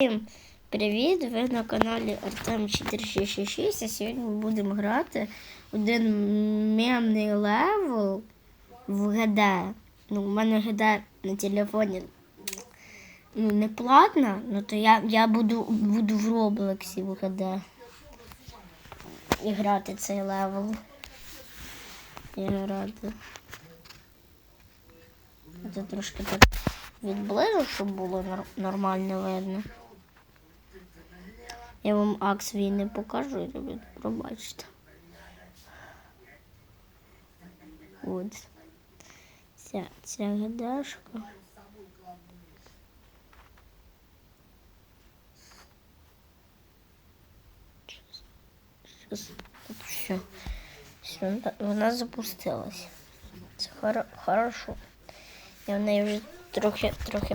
Всім привіт! Ви на каналі Артем 4666, а сьогодні ми будемо грати один мемний левел в ГД. Ну, у мене ГД на телефоні ну, не платна, ну то я, я буду, буду в Роблексі в ГД і грати цей левел. І грати. Це трошки так відближу, щоб було нормально видно. Я вам ак свій не покажу, і ви пробачите. От. Ця, ця гадашка. Щас, от все. Все, вона запустилась. Це хоро- хорошо. Я в неї вже трохи, трохи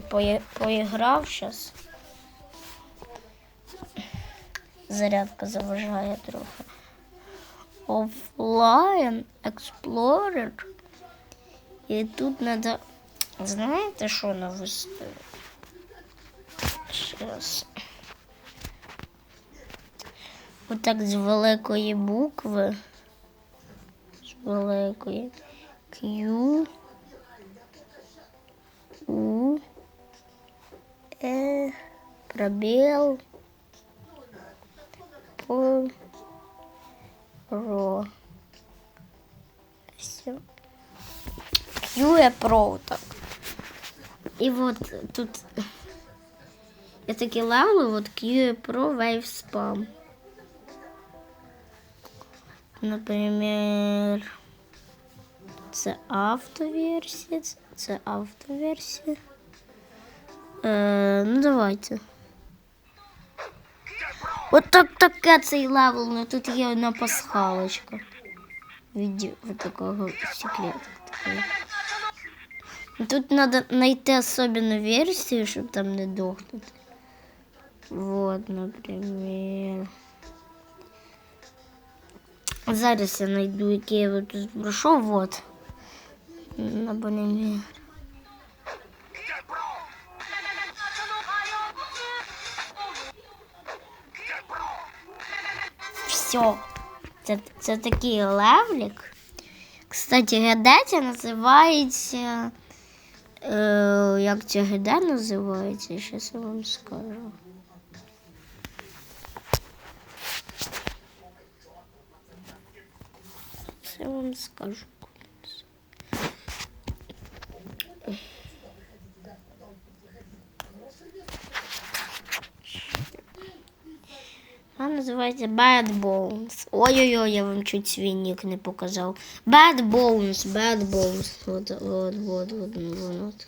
поіграв зараз. Зарядка заважає трохи. Offline Explorer. І тут треба. Знаєте, що навести? Зараз. Отак з великої букви. З великої. Q. У. Э. Пробел. По. Ро. Все. Q Pro так. І от тут я такі левли, от Q Pro Wave Spam. Наприклад, це автоверсія, це- це автоверсія. Е, ну давайте. От так таке цей левел, ну тут є одна пасхалочка. Від от такого секретика. такого. Ну, Тут треба знайти особенну версію, щоб там не дохнути. Вот, наприклад. Зараз я знайду, який я от тут пройшов. Вот. Абонемент. Все. Це, це такий левлік. Кстати, гедеця називається. Е, як ця геда називається? Щас я вам скажу. Це я вам скажу. Вона називається Bad Bones. Ой-ой-ой, я вам чуть свій нік не показав. Bad Bones, Bad Bones. Вот, вот, вот, от. вот.